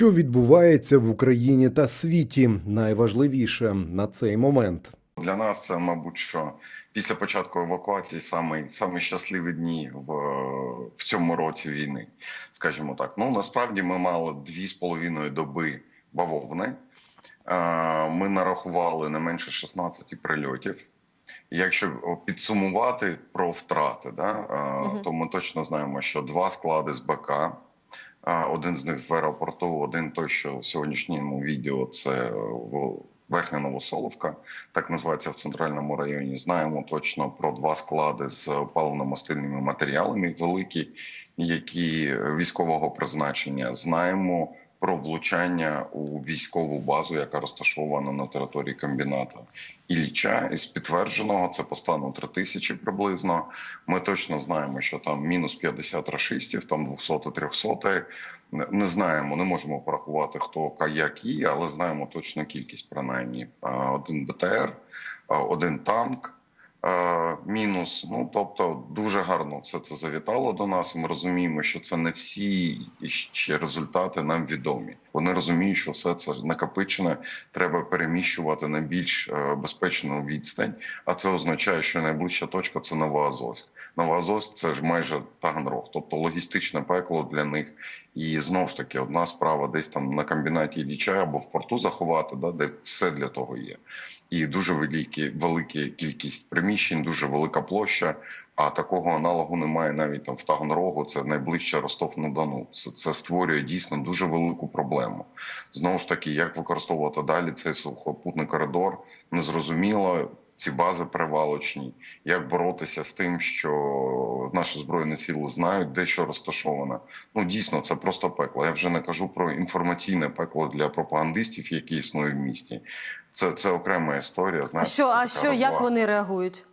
Що відбувається в Україні та світі, найважливіше на цей момент. Для нас це, мабуть, що після початку евакуації саме, саме щасливі дні в, в цьому році війни, скажімо так. Ну насправді ми мали дві з половиною доби бавовни. Е, Ми нарахували не менше 16 прильотів. Якщо підсумувати про втрати, да, е, то ми точно знаємо, що два склади з БК. Один з них в аеропорту, один той, що в сьогоднішньому відео це в Верхня Новосоловка, так називається в центральному районі. Знаємо точно про два склади з паливно-мастильними матеріалами великі, які військового призначення. Знаємо про влучання у військову базу, яка розташована на території комбінату Ілліча. Із підтвердженого це по стану 3 тисячі приблизно. Ми точно знаємо, що там мінус 50 рашистів, там 200 300 Не- Не знаємо, не можемо порахувати хто як і, але знаємо точну кількість принаймні. Один БТР, один танк. Е, Мінус, ну тобто дуже гарно все це завітало до нас. Ми розуміємо, що це не всі ще результати нам відомі. Вони розуміють, що все це накопичене треба переміщувати на більш е, безпечну відстань. А це означає, що найближча точка це Новоазовськ. Новоазовськ це ж майже Таганрог, тобто логістичне пекло для них. І знов ж таки, одна справа десь там на комбінаті Ілліча або в порту заховати, да, де все для того є. І дуже великі, велика кількість приміщень, дуже велика площа. А такого аналогу немає навіть там в Таганрогу. Це найближче Ростов-на-Дону. Це, це створює дійсно дуже велику проблему. Знову ж таки, як використовувати далі цей сухопутний коридор, незрозуміло. Ці бази привалочні, як боротися з тим, що наші збройні сили знають, де що розташовано. Ну дійсно, це просто пекло. Я вже не кажу про інформаційне пекло для пропагандистів, які існують в місті. Це, це окрема історія. А що, а що, як вони реагують?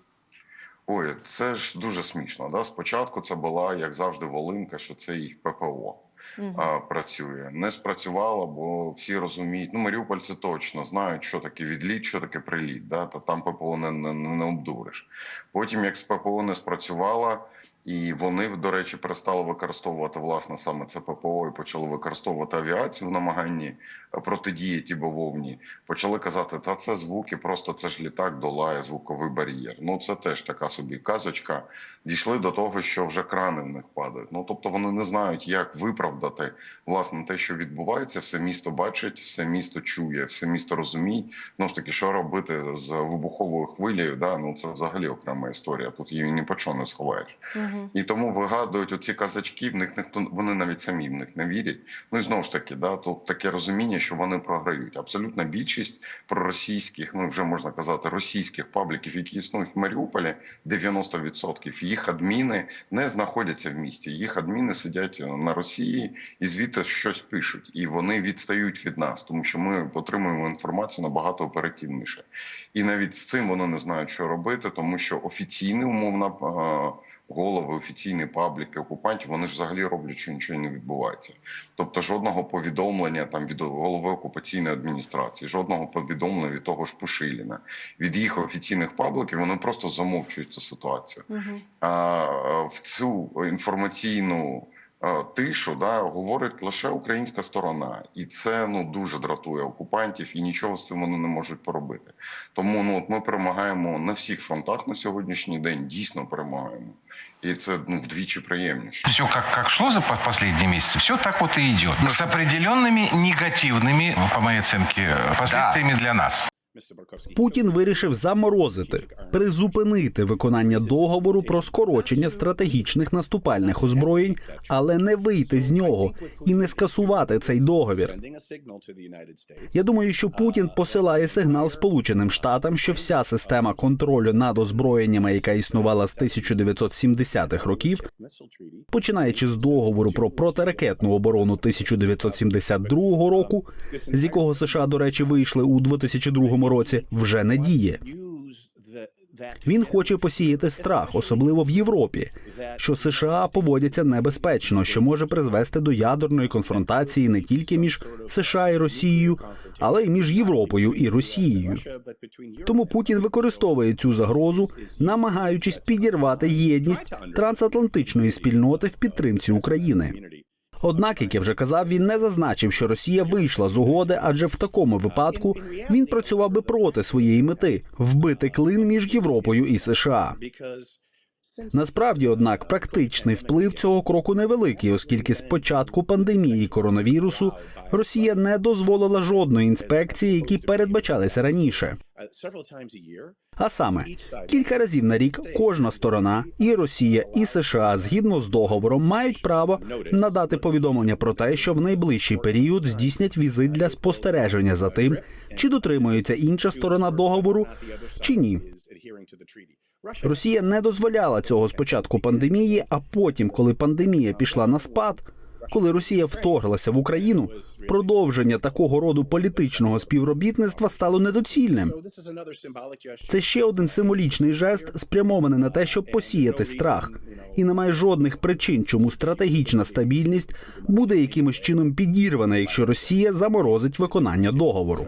Ой, це ж дуже смішно. Да? Спочатку це була, як завжди, волинка, що це їх ППО Мгм. а, працює. Не спрацювало, бо всі розуміють. Ну, маріупольці точно знають, що таке відліт, що таке приліт. Да? Та там ППО не, не, не обдуриш. Потім, як з ППО не спрацювало, і вони, до речі, перестали використовувати власне саме це ППО і почали використовувати авіацію в намаганні е, протидіяти бавовні. Почали казати, та це звуки, просто це ж літак долає звуковий бар'єр. Ну це теж така собі казочка. Дійшли до того, що вже крани в них падають. Ну тобто вони не знають, як виправдати власне те, що відбувається. Все місто бачить, все місто чує, все місто розуміє. Ну ж таки, що робити з вибуховою хвилею? Да? Ну це взагалі окрема історія. Тут її ні по чому не сховаєш. Мгм. І тому вигадують оці казачки, в них ніхто вони навіть самі в них не вірять. Ну і знову ж таки, да, тут таке розуміння, що вони програють. Абсолютна більшість проросійських, ну вже можна казати, російських пабліків, які існують в Маріуполі, 90% їх адміни не знаходяться в місті. Їх адміни сидять на Росії і звідти щось пишуть. І вони відстають від нас, тому що ми отримуємо інформацію набагато оперативніше. І навіть з цим вони не знають, що робити, тому що офіційний умовно. Голови, офіційної пабліки окупантів, вони ж взагалі роблять, що нічого не відбувається. Тобто жодного повідомлення там від голови окупаційної адміністрації, жодного повідомлення від того ж Пушиліна, від їх офіційних пабліків, вони просто замовчують цю ситуацію. Угу. А в цю інформаційну тишу да, говорить лише українська сторона, і це ну дуже дратує окупантів, і нічого з цим вони не можуть поробити. Тому ну от ми перемагаємо на всіх фронтах на сьогоднішній день. Дійсно перемагаємо, і це ну вдвічі приємніше. Все как, как шло за по- последние месяцы, все так вот и идет. С определенными негативными, по моей оценке, последствиями для нас. Путін вирішив заморозити, призупинити виконання договору про скорочення стратегічних наступальних озброєнь, але не вийти з нього і не скасувати цей договір. Я думаю, що Путін посилає сигнал Сполученим Штатам, що вся система контролю над озброєннями, яка існувала з 1970-х років, починаючи з договору про протиракетну оборону 1972 року, з якого США, до речі, вийшли у 2002 році, вже не діє. Він хоче посіяти страх, особливо в Європі, що США поводяться небезпечно, що може призвести до ядерної конфронтації не тільки між США і Росією, але й між Європою і Росією. Тому Путін використовує цю загрозу, намагаючись підірвати єдність трансатлантичної спільноти в підтримці України. Однак, як я вже казав, він не зазначив, що Росія вийшла з угоди, адже в такому випадку він працював би проти своєї мети вбити клин між Європою і США. Насправді, однак, практичний вплив цього кроку невеликий, оскільки з початку пандемії коронавірусу Росія не дозволила жодної інспекції, які передбачалися раніше. А саме кілька разів на рік кожна сторона, і Росія, і США, згідно з договором, мають право надати повідомлення про те, що в найближчий період здійснять візит для спостереження за тим, чи дотримується інша сторона договору, чи ні. Росія не дозволяла цього з початку пандемії, а потім, коли пандемія пішла на спад, коли Росія вторглася в Україну, продовження такого роду політичного співробітництва стало недоцільним. Це ще один символічний жест, спрямований на те, щоб посіяти страх, і немає жодних причин, чому стратегічна стабільність буде якимось чином підірвана, якщо Росія заморозить виконання договору.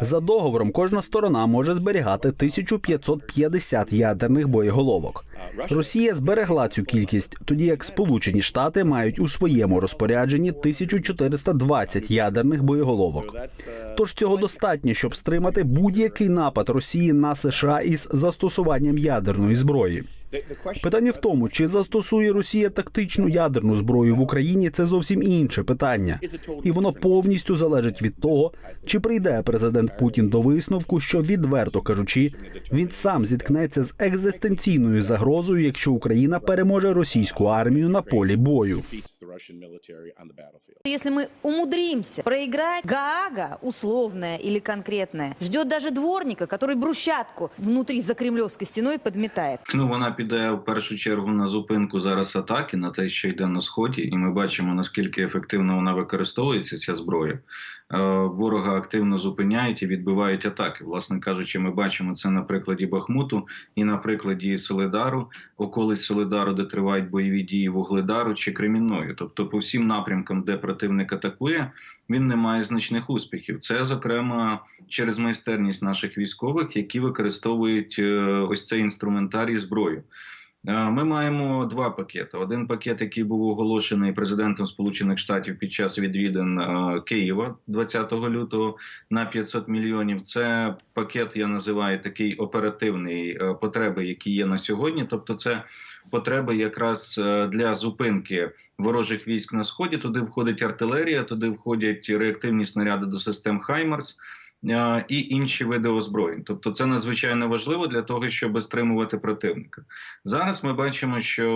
За договором кожна сторона може зберігати 1550 ядерних боєголовок. Росія зберегла цю кількість, тоді як Сполучені Штати мають у своєму розпорядженні 1420 ядерних боєголовок. Тож цього достатньо, щоб стримати будь-який напад Росії на США із застосуванням ядерної зброї. Питання в тому, чи застосує Росія тактичну ядерну зброю в Україні, це зовсім інше питання, і воно повністю залежить від того, чи прийде президент Путін до висновку, що відверто кажучи, він сам зіткнеться з екзистенційною загрозою, якщо Україна переможе російську армію на полі бою. Если мы умудримся проиграть, Гаага, условная или конкретная, ждет даже дворника, который брусчатку внутри за кремлевской стеной подметает. Ну, вона піде в першу чергу на зупинку зараз атаки на те, що йде на сході, і ми бачимо наскільки ефективно вона використовується ця зброя. Е, Ворога активно зупиняють і відбивають атаки. Власне кажучи, ми бачимо це на прикладі Бахмуту і на прикладі Солидару, околиць Солидару, де тривають бойові дії Вугледару чи Кремінною. Тобто, по всім напрямкам, де противник атакує, він не має значних успіхів. Це зокрема через майстерність наших військових, які використовують е, ось цей інструментарій зброю. Е, Ми маємо два пакети. Один пакет, який був оголошений президентом Сполучених Штатів під час відвідин е, Києва 20 лютого на 500 мільйонів. Це пакет, я називаю такий оперативний е, потреби, які є на сьогодні. Тобто, це потреби якраз для зупинки ворожих військ на сході. Туди входить артилерія, туди входять реактивні снаряди до систем Хаймарс. І інші види озброєнь, тобто це надзвичайно важливо для того, щоб стримувати противника. Зараз ми бачимо, що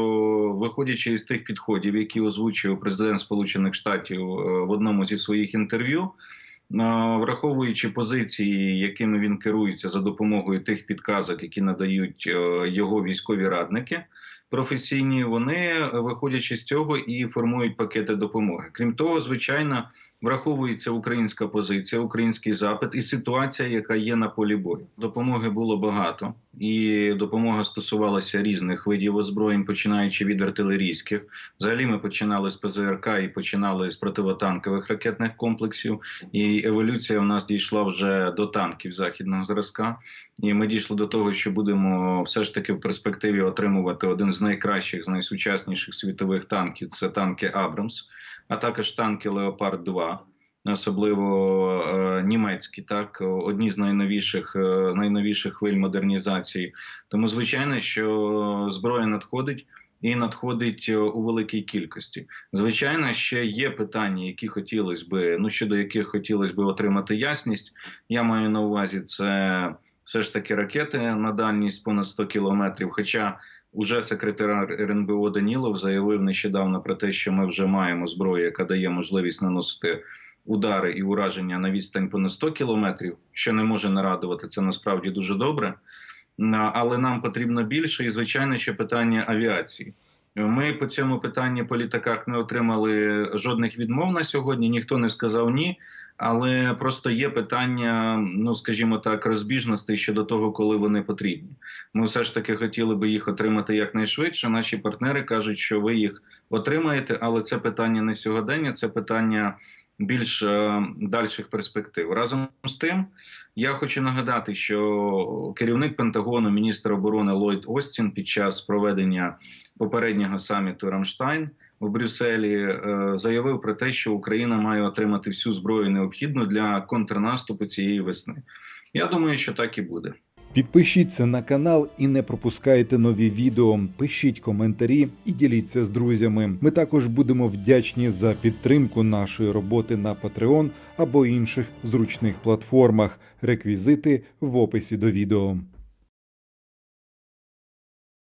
виходячи із тих підходів, які озвучив президент Сполучених Штатів е, в одному зі своїх інтерв'ю, е, враховуючи позиції, якими він керується за допомогою тих підказок, які надають е, його військові радники. Професійні вони, виходячи з цього, і формують пакети допомоги. Крім того, звичайно, враховується українська позиція, український запит і ситуація, яка є на полі бою. Допомоги було багато, і допомога стосувалася різних видів озброєнь, починаючи від артилерійських. Взагалі, ми починали з ПЗРК і починали з противотанкових ракетних комплексів. І еволюція у нас дійшла вже до танків західного зразка. І ми дійшли до того, що будемо все ж таки в перспективі отримувати один з найкращих, з найсучасніших світових танків. Це танки Абрамс, а також танки Леопард 2 Особливо е, німецькі, так одні з найновіших е, найновіших хвиль модернізації. Тому звичайно, що зброя надходить і надходить е, у великій кількості. Звичайно, ще є питання, які хотілося би, ну щодо яких хотілося би отримати ясність. Я маю на увазі це все ж таки ракети на дальність понад 100 кілометрів. Хоча уже секретар РНБО Данілов заявив нещодавно про те, що ми вже маємо зброю, яка дає можливість наносити удари і ураження на відстань понад 100 кілометрів, що не може нарадувати. Це насправді дуже добре. Але нам потрібно більше, і звичайно, ще питання авіації. Ми по цьому питанні по літаках не отримали жодних відмов на сьогодні. Ніхто не сказав ні. Але просто є питання, ну скажімо так, розбіжностей щодо того, коли вони потрібні. Ми все ж таки хотіли би їх отримати якнайшвидше. Наші партнери кажуть, що ви їх отримаєте, але це питання не сьогодення, це питання більш е, дальших перспектив. Разом з тим, я хочу нагадати, що керівник Пентагону, міністр оборони Ллойд Остін під час проведення попереднього саміту Рамштайн в Брюсселі е, заявив про те, що Україна має отримати всю зброю необхідну для контрнаступу цієї весни. Я думаю, що так і буде. Підпишіться на канал і не пропускайте нові відео. Пишіть коментарі і діліться з друзями. Ми також будемо вдячні за підтримку нашої роботи на Patreon або інших зручних платформах. Реквізити в описі до відео.